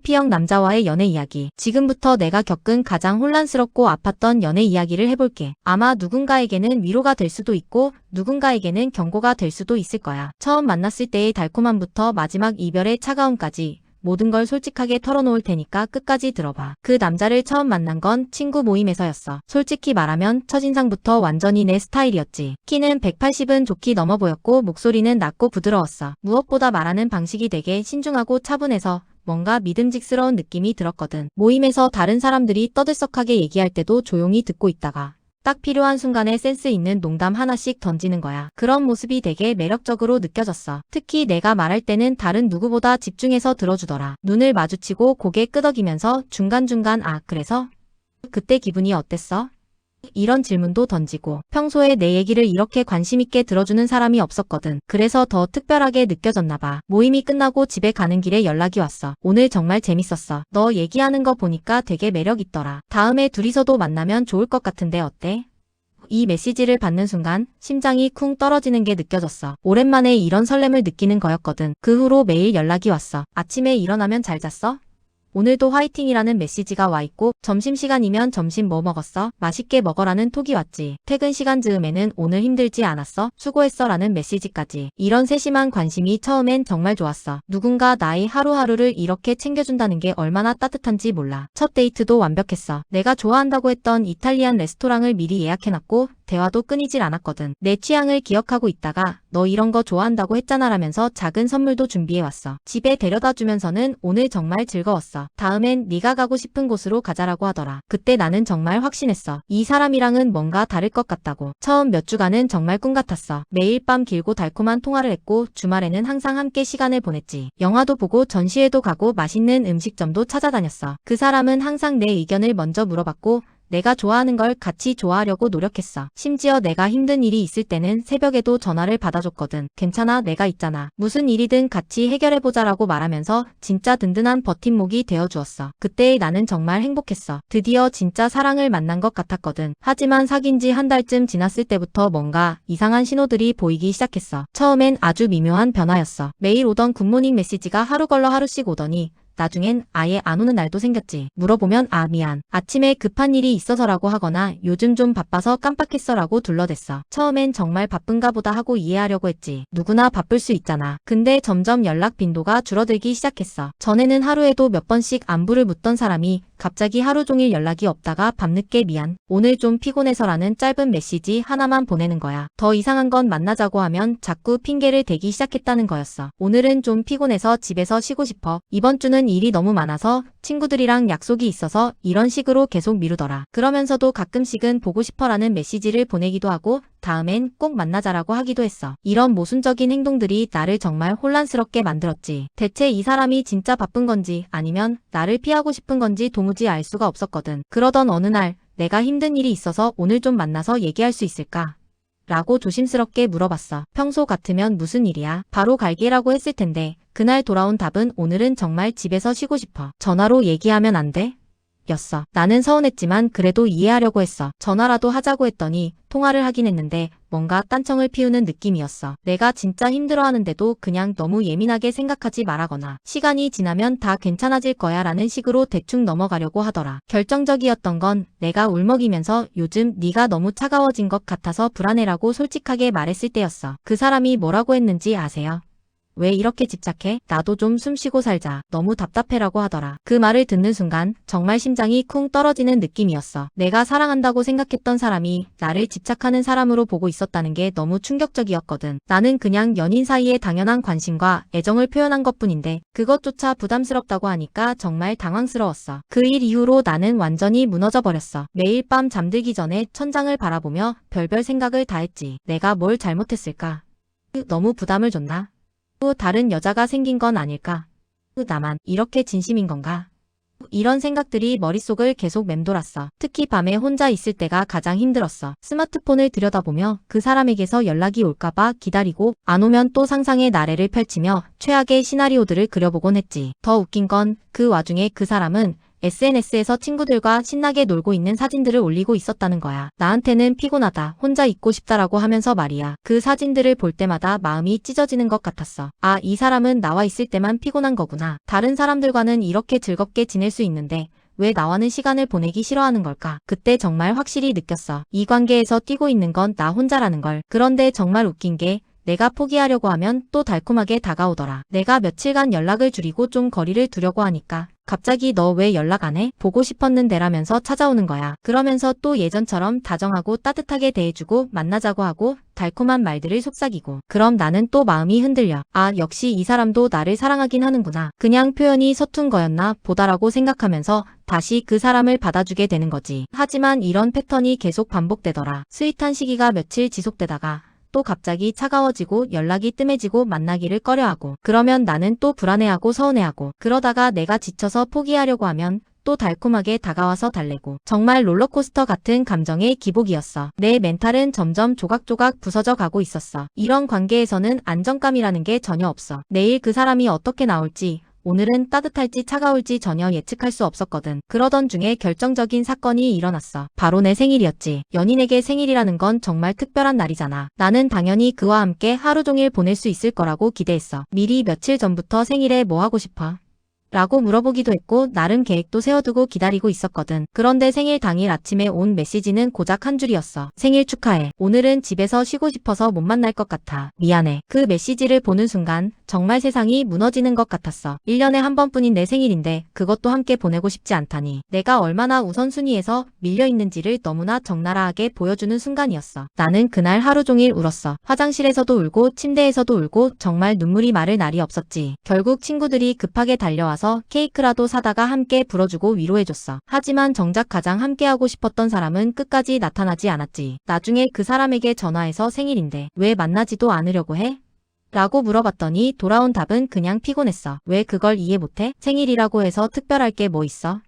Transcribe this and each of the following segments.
해피형 남자와의 연애 이야기. 지금부터 내가 겪은 가장 혼란스럽고 아팠던 연애 이야기를 해볼게. 아마 누군가에게는 위로가 될 수도 있고 누군가에게는 경고가 될 수도 있을 거야. 처음 만났을 때의 달콤함부터 마지막 이별의 차가움까지 모든 걸 솔직하게 털어놓을 테니까 끝까지 들어봐. 그 남자를 처음 만난 건 친구 모임에서였어. 솔직히 말하면 첫인상부터 완전히 내 스타일이었지. 키는 180은 좋게 넘어 보였고 목소리는 낮고 부드러웠어. 무엇보다 말하는 방식이 되게 신중하고 차분해서 뭔가 믿음직스러운 느낌이 들었거든. 모임에서 다른 사람들이 떠들썩하게 얘기할 때도 조용히 듣고 있다가 딱 필요한 순간에 센스 있는 농담 하나씩 던지는 거야. 그런 모습이 되게 매력적으로 느껴졌어. 특히 내가 말할 때는 다른 누구보다 집중해서 들어주더라. 눈을 마주치고 고개 끄덕이면서 중간중간 아, 그래서? 그때 기분이 어땠어? 이런 질문도 던지고 평소에 내 얘기를 이렇게 관심있게 들어주는 사람이 없었거든. 그래서 더 특별하게 느껴졌나 봐. 모임이 끝나고 집에 가는 길에 연락이 왔어. 오늘 정말 재밌었어. 너 얘기하는 거 보니까 되게 매력 있더라. 다음에 둘이서도 만나면 좋을 것 같은데 어때? 이 메시지를 받는 순간 심장이 쿵 떨어지는 게 느껴졌어. 오랜만에 이런 설렘을 느끼는 거였거든. 그 후로 매일 연락이 왔어. 아침에 일어나면 잘 잤어? 오늘도 화이팅이라는 메시지가 와 있고 점심시간이면 점심 뭐 먹었어? 맛있게 먹어라는 톡이 왔지. 퇴근 시간 즈음에는 오늘 힘들지 않았어? 수고했어 라는 메시지까지. 이런 세심한 관심이 처음엔 정말 좋았어. 누군가 나의 하루하루를 이렇게 챙겨준다는 게 얼마나 따뜻한지 몰라. 첫 데이트도 완벽했어. 내가 좋아한다고 했던 이탈리안 레스토랑을 미리 예약해놨고 대화도 끊이질 않았거든. 내 취향을 기억하고 있다가 너 이런 거 좋아한다고 했잖아 라면서 작은 선물도 준비해왔어. 집에 데려다 주면서는 오늘 정말 즐거웠어. 다음엔 네가 가고 싶은 곳으로 가자라고 하더라. 그때 나는 정말 확신했어. 이 사람이랑은 뭔가 다를 것 같다고. 처음 몇 주간은 정말 꿈 같았어. 매일 밤 길고 달콤한 통화를 했고 주말에는 항상 함께 시간을 보냈지. 영화도 보고 전시회도 가고 맛있는 음식점도 찾아다녔어. 그 사람은 항상 내 의견을 먼저 물어봤고 내가 좋아하는 걸 같이 좋아하려고 노력했어. 심지어 내가 힘든 일이 있을 때는 새벽에도 전화를 받아줬거든. 괜찮아, 내가 있잖아. 무슨 일이든 같이 해결해보자 라고 말하면서 진짜 든든한 버팀목이 되어주었어. 그때의 나는 정말 행복했어. 드디어 진짜 사랑을 만난 것 같았거든. 하지만 사귄 지 한 달쯤 지났을 때부터 뭔가 이상한 신호들이 보이기 시작했어. 처음엔 아주 미묘한 변화였어. 매일 오던 굿모닝 메시지가 하루 걸러 하루씩 오더니 나중엔 아예 안 오는 날도 생겼지. 물어보면 아 미안. 아침에 급한 일이 있어서라고 하거나 요즘 좀 바빠서 깜빡했어라고 둘러댔어. 처음엔 정말 바쁜가 보다 하고 이해하려고 했지. 누구나 바쁠 수 있잖아. 근데 점점 연락 빈도가 줄어들기 시작했어. 전에는 하루에도 몇 번씩 안부를 묻던 사람이 갑자기 하루 종일 연락이 없다가 밤늦게 미안. 오늘 좀 피곤해서라는 짧은 메시지 하나만 보내는 거야. 더 이상한 건 만나자고 하면 자꾸 핑계를 대기 시작했다는 거였어. 오늘은 좀 피곤해서 집에서 쉬고 싶어. 이번 주는 일이 너무 많아서 친구들이랑 약속이 있어서 이런 식으로 계속 미루더라. 그러면서도 가끔씩은 보고 싶어라는 메시지를 보내기도 하고 다음엔 꼭 만나자라고 하기도 했어. 이런 모순적인 행동들이 나를 정말 혼란스럽게 만들었지. 대체 이 사람이 진짜 바쁜 건지 아니면 나를 피하고 싶은 건지 도무지 알 수가 없었거든. 그러던 어느 날 내가 힘든 일이 있어서 오늘 좀 만나서 얘기할 수 있을까? 라고 조심스럽게 물어봤어. 평소 같으면 무슨 일이야? 바로 갈게라고 했을 텐데 그날 돌아온 답은 오늘은 정말 집에서 쉬고 싶어. 전화로 얘기하면 안 돼? 였어. 나는 서운했지만 그래도 이해하려고 했어. 전화라도 하자고 했더니 통화를 하긴 했는데 뭔가 딴청을 피우는 느낌이었어. 내가 진짜 힘들어하는데도 그냥 너무 예민하게 생각하지 말아거나 시간이 지나면 다 괜찮아질 거야 라는 식으로 대충 넘어가려고 하더라. 결정적이었던 건 내가 울먹이면서 요즘 네가 너무 차가워진 것 같아서 불안해라고 솔직하게 말했을 때였어. 그 사람이 뭐라고 했는지 아세요? 왜 이렇게 집착해? 나도 좀 숨쉬고 살자. 너무 답답해라고 하더라. 그 말을 듣는 순간 정말 심장이 쿵 떨어지는 느낌이었어. 내가 사랑한다고 생각했던 사람이 나를 집착하는 사람으로 보고 있었다는 게 너무 충격적이었거든. 나는 그냥 연인 사이의 당연한 관심과 애정을 표현한 것 뿐인데 그것조차 부담스럽다고 하니까 정말 당황스러웠어. 그 일 이후로 나는 완전히 무너져 버렸어. 매일 밤 잠들기 전에 천장을 바라보며 별별 생각을 다 했지. 내가 뭘 잘못했을까? 너무 부담을 줬나? 또 다른 여자가 생긴 건 아닐까? 또 나만 이렇게 진심인 건가? 이런 생각들이 머릿속을 계속 맴돌았어. 특히 밤에 혼자 있을 때가 가장 힘들었어. 스마트폰을 들여다보며 그 사람에게서 연락이 올까봐 기다리고 안 오면 또 상상의 나래를 펼치며 최악의 시나리오들을 그려보곤 했지. 더 웃긴 건 그 와중에 그 사람은 SNS에서 친구들과 신나게 놀고 있는 사진들을 올리고 있었다는 거야. 나한테는 피곤하다, 혼자 있고 싶다라고 하면서 말이야. 그 사진들을 볼 때마다 마음이 찢어지는 것 같았어. 아, 이 사람은 나와 있을 때만 피곤한 거구나. 다른 사람들과는 이렇게 즐겁게 지낼 수 있는데 왜 나와는 시간을 보내기 싫어하는 걸까? 그때 정말 확실히 느꼈어. 이 관계에서 뛰고 있는 건 나 혼자라는 걸. 그런데 정말 웃긴 게 내가 포기하려고 하면 또 달콤하게 다가오더라. 내가 며칠간 연락을 줄이고 좀 거리를 두려고 하니까 갑자기 너 왜 연락 안 해? 보고 싶었는데라면서 찾아오는 거야. 그러면서 또 예전처럼 다정하고 따뜻하게 대해주고 만나자고 하고 달콤한 말들을 속삭이고 그럼 나는 또 마음이 흔들려. 아 역시 이 사람도 나를 사랑하긴 하는구나. 그냥 표현이 서툰 거였나 보다라고 생각하면서 다시 그 사람을 받아주게 되는 거지. 하지만 이런 패턴이 계속 반복되더라. 스윗한 시기가 며칠 지속되다가 또 갑자기 차가워지고 연락이 뜸해지고 만나기를 꺼려하고 그러면 나는 또 불안해하고 서운해하고 그러다가 내가 지쳐서 포기하려고 하면 또 달콤하게 다가와서 달래고 정말 롤러코스터 같은 감정의 기복이었어. 내 멘탈은 점점 조각조각 부서져 가고 있었어. 이런 관계에서는 안정감이라는 게 전혀 없어. 내일 그 사람이 어떻게 나올지 오늘은 따뜻할지 차가울지 전혀 예측할 수 없었거든. 그러던 중에 결정적인 사건이 일어났어. 바로 내 생일이었지. 연인에게 생일이라는 건 정말 특별한 날이잖아. 나는 당연히 그와 함께 하루 종일 보낼 수 있을 거라고 기대했어. 미리 며칠 전부터 생일에 뭐 하고 싶어? 라고 물어보기도 했고 나름 계획도 세워두고 기다리고 있었거든. 그런데 생일 당일 아침에 온 메시지는 고작 한 줄이었어. 생일 축하해. 오늘은 집에서 쉬고 싶어서 못 만날 것 같아. 미안해. 그 메시지를 보는 순간 정말 세상이 무너지는 것 같았어. 1년에 한 번뿐인 내 생일인데 그것도 함께 보내고 싶지 않다니. 내가 얼마나 우선순위에서 밀려있는지를 너무나 적나라하게 보여주는 순간이었어. 나는 그날 하루 종일 울었어. 화장실에서도 울고 침대에서도 울고 정말 눈물이 마를 날이 없었지. 결국 친구들이 급하게 달려와서 케이크라도 사다가 함께 불어주고 위로해줬어. 하지만 정작 가장 함께하고 싶었던 사람은 끝까지 나타나지 않았지. 나중에 그 사람에게 전화해서 생일인데 왜 만나지도 않으려고 해? 라고 물어봤더니 돌아온 답은 그냥 피곤했어. 왜 그걸 이해 못해? 생일이라고 해서 특별할 게 뭐 있어?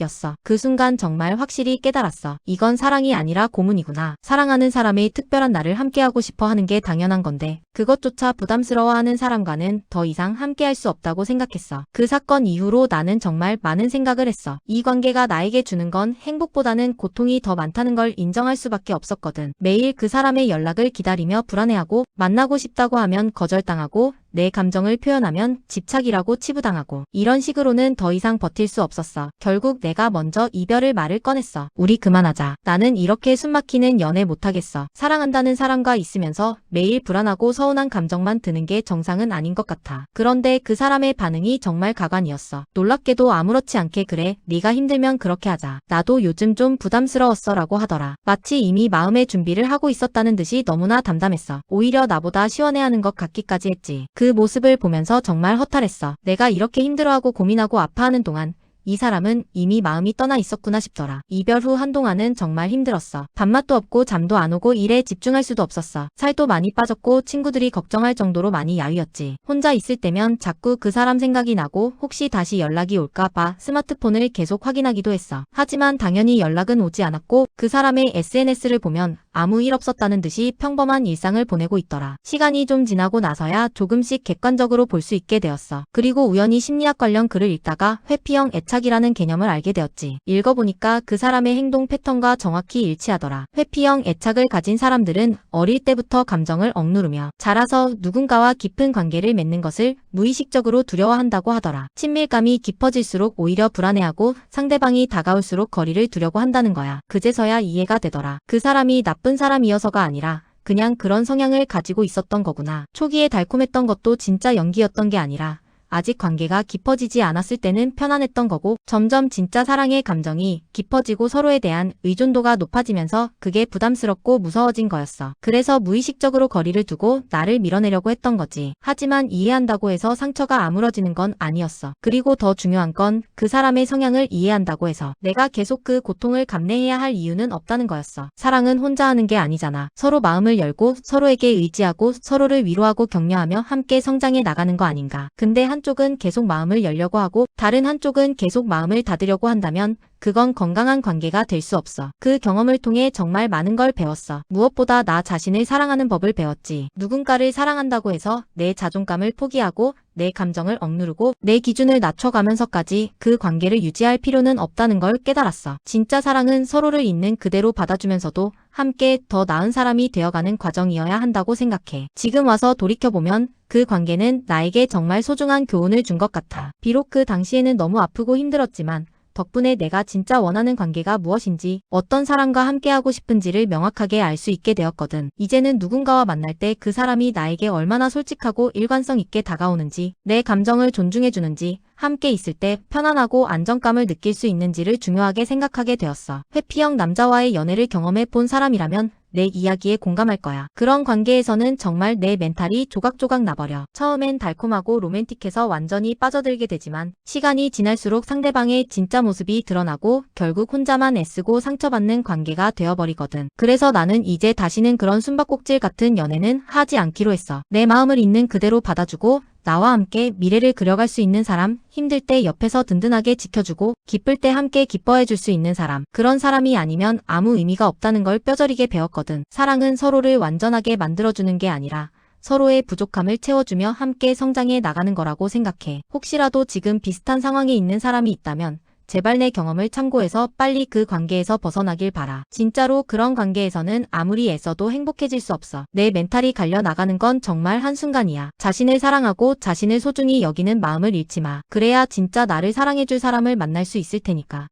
였어. 그 순간 정말 확실히 깨달았어. 이건 사랑이 아니라 고문이구나. 사랑하는 사람의 특별한 날을 함께하고 싶어 하는 게 당연한 건데 그것조차 부담스러워하는 사람과는 더 이상 함께할 수 없다고 생각했어. 그 사건 이후로 나는 정말 많은 생각을 했어. 이 관계가 나에게 주는 건 행복보다는 고통이 더 많다는 걸 인정할 수밖에 없었거든. 매일 그 사람의 연락을 기다리며 불안해하고 만나고 싶다고 하면 거절당하고 내 감정을 표현하면 집착이라고 치부당하고 이런 식으로는 더 이상 버틸 수 없었어. 결국 내가 먼저 이별을 말을 꺼냈어. 우리 그만하자. 나는 이렇게 숨막히는 연애 못하겠어. 사랑한다는 사람과 있으면서 매일 불안하고 서운한 감정만 드는 게 정상은 아닌 것 같아. 그런데 그 사람의 반응이 정말 가관이었어. 놀랍게도 아무렇지 않게 그래. 네가 힘들면 그렇게 하자. 나도 요즘 좀 부담스러웠어 라고 하더라. 마치 이미 마음의 준비를 하고 있었다는 듯이 너무나 담담했어. 오히려 나보다 시원해하는 것 같기까지 했지. 그 모습을 보면서 정말 허탈했어. 내가 이렇게 힘들어하고 고민하고 아파하는 동안 이 사람은 이미 마음이 떠나 있었구나 싶더라. 이별 후 한동안은 정말 힘들었어. 밥맛도 없고 잠도 안 오고 일에 집중할 수도 없었어. 살도 많이 빠졌고 친구들이 걱정할 정도로 많이 야위었지. 혼자 있을 때면 자꾸 그 사람 생각이 나고 혹시 다시 연락이 올까봐 스마트폰을 계속 확인하기도 했어. 하지만 당연히 연락은 오지 않았고 그 사람의 SNS를 보면 아무 일 없었다는 듯이 평범한 일상을 보내고 있더라. 시간이 좀 지나고 나서야 조금씩 객관적으로 볼 수 있게 되었어. 그리고 우연히 심리학 관련 글을 읽다가 회피형 애착이라는 개념을 알게 되었지. 읽어보니까 그 사람의 행동 패턴과 정확히 일치하더라. 회피형 애착을 가진 사람들은 어릴 때부터 감정을 억누르며 자라서 누군가와 깊은 관계를 맺는 것을 무의식적으로 두려워한다고 하더라. 친밀감이 깊어질수록 오히려 불안해하고 상대방이 다가올수록 거리를 두려고 한다는 거야. 그제서야 이해가 되더라. 그 사람이 나쁜 사람이어서가 아니라 그냥 그런 성향을 가지고 있었던 거구나. 초기에 달콤했던 것도 진짜 연기였던 게 아니라 아직 관계가 깊어지지 않았을 때는 편안했던 거고 점점 진짜 사랑의 감정이 깊어지고 서로에 대한 의존도가 높아지면서 그게 부담스럽고 무서워진 거였어. 그래서 무의식적으로 거리를 두고 나를 밀어내려고 했던 거지. 하지만 이해한다고 해서 상처가 아물어지는 건 아니었어. 그리고 더 중요한 건 그 사람의 성향을 이해한다고 해서 내가 계속 그 고통을 감내해야 할 이유는 없다는 거였어. 사랑은 혼자 하는 게 아니잖아. 서로 마음을 열고 서로에게 의지하고 서로를 위로하고 격려하며 함께 성장해 나가는 거 아닌가. 근데 한 한쪽은 계속 마음을 열려고 하고 다른 한쪽은 계속 마음을 닫으려고 한다면 그건 건강한 관계가 될 수 없어. 그 경험을 통해 정말 많은 걸 배웠어. 무엇보다 나 자신을 사랑하는 법을 배웠지. 누군가를 사랑한다고 해서 내 자존감을 포기하고 내 감정을 억누르고 내 기준을 낮춰가면서까지 그 관계를 유지할 필요는 없다는 걸 깨달았어. 진짜 사랑은 서로를 있는 그대로 받아주면서도 함께 더 나은 사람이 되어가는 과정이어야 한다고 생각해. 지금 와서 돌이켜보면 그 관계는 나에게 정말 소중한 교훈을 준 것 같아. 비록 그 당시에는 너무 아프고 힘들었지만 덕분에 내가 진짜 원하는 관계가 무엇인지 어떤 사람과 함께하고 싶은지를 명확하게 알 수 있게 되었거든. 이제는 누군가와 만날 때 그 사람이 나에게 얼마나 솔직하고 일관성 있게 다가오는지, 내 감정을 존중해주는지, 함께 있을 때 편안하고 안정감을 느낄 수 있는지를 중요하게 생각하게 되었어. 회피형 남자와의 연애를 경험해 본 사람이라면 내 이야기에 공감할 거야. 그런 관계에서는 정말 내 멘탈이 조각조각 나버려. 처음엔 달콤하고 로맨틱해서 완전히 빠져들게 되지만 시간이 지날수록 상대방의 진짜 모습이 드러나고 결국 혼자만 애쓰고 상처받는 관계가 되어버리거든. 그래서 나는 이제 다시는 그런 숨바꼭질 같은 연애는 하지 않기로 했어. 내 마음을 있는 그대로 받아주고 나와 함께 미래를 그려갈 수 있는 사람, 힘들 때 옆에서 든든하게 지켜주고, 기쁠 때 함께 기뻐해 줄 수 있는 사람, 그런 사람이 아니면 아무 의미가 없다는 걸 뼈저리게 배웠거든. 사랑은 서로를 완전하게 만들어주는 게 아니라, 서로의 부족함을 채워주며 함께 성장해 나가는 거라고 생각해. 혹시라도 지금 비슷한 상황에 있는 사람이 있다면, 제발 내 경험을 참고해서 빨리 그 관계에서 벗어나길 바라. 진짜로 그런 관계에서는 아무리 애써도 행복해질 수 없어. 내 멘탈이 갈려 나가는 건 정말 한순간이야. 자신을 사랑하고 자신을 소중히 여기는 마음을 잃지 마. 그래야 진짜 나를 사랑해줄 사람을 만날 수 있을 테니까.